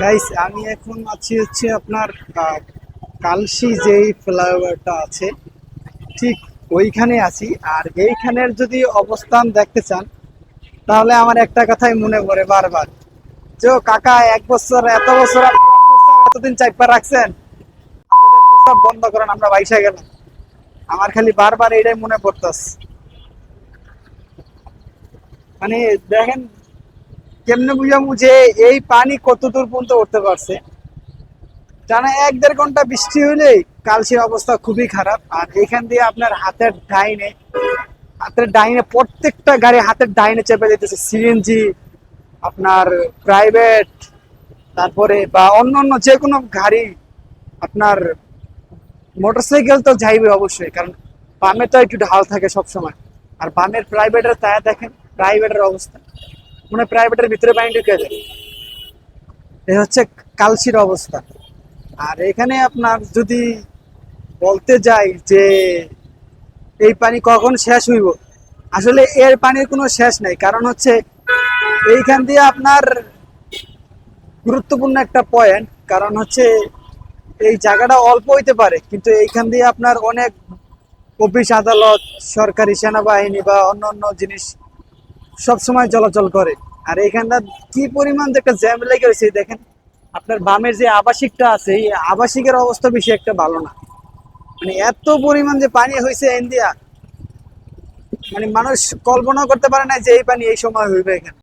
Guys আমি এখন আছি হচ্ছে আপনার কালশি যেই ফ্লাইওভারটা আছে, ঠিক ওইখানে আছি। আর এইখানের যদি অবস্থান দেখতে চান, তাহলে আমার একটা কথাই মনে পড়ে বারবার। যে কাকা, এক বছর, এত বছর এতদিন চাইপা রাখছেন, আপনাদের বন্ধ করেন, আমরা বাইসা গেলাম। আমার খালি বারবার এটাই মনে পড়তেছে। মানে দেখেন কেমনে বুঝামু যে এই পানি কত দূর পর্যন্ত উঠতে পারছে? টানা এক দেড় ঘণ্টা বৃষ্টি হলেই কালসির অবস্থা খুবই খারাপ। আর এখান দিয়ে আপনার হাতের ডাইনে হাতের ডাইনে প্রত্যেকটা গাড়ি হাতের ডাইনে চেপে যেতেছে। সিএনজি আপনার প্রাইভেট তারপরে বা অন্য অন্য যে কোনো গাড়ি, আপনার মোটরসাইকেল তো যাইবে অবশ্যই, কারণ বামে তো একটু ঢাল থাকে সবসময়। আর বামের প্রাইভেটের তায়া দেখেন প্রাইভেটের অবস্থা। মনে প্রাইভেটের ভিতরে পানি ঢুকে যায়। এই হচ্ছে কালসির অবস্থা। আর এখানে আপনার যদি বলতে যাই যে এই পানি কখন শেষ হইব, আসলে এর পানির কোনো শেষ নাই। কারণ হচ্ছে এইখান দিয়ে আপনার গুরুত্বপূর্ণ একটা পয়েন্ট কারণ হচ্ছে এই জায়গাটা অল্প হইতে পারে, কিন্তু এইখান দিয়ে আপনার অনেক অফিস, আদালত, সরকারি সেনাবাহিনী বা অন্য অন্য জিনিস সব সময় চলাচল করে। আর এখানটা কি পরিমাণ একটা জ্যাম লেগে রয়েছে দেখেন, আপনার বামের যে আবাসিকটা আছে, এই আবাসিকের অবস্থা বেশি একটা ভালো না। মানে এত পরিমাণ যে পানি হয়েছে ইন্ডিয়া। মানে মানুষ কল্পনা করতে পারে না যে এই পানি এই সময় হইবে এখানে।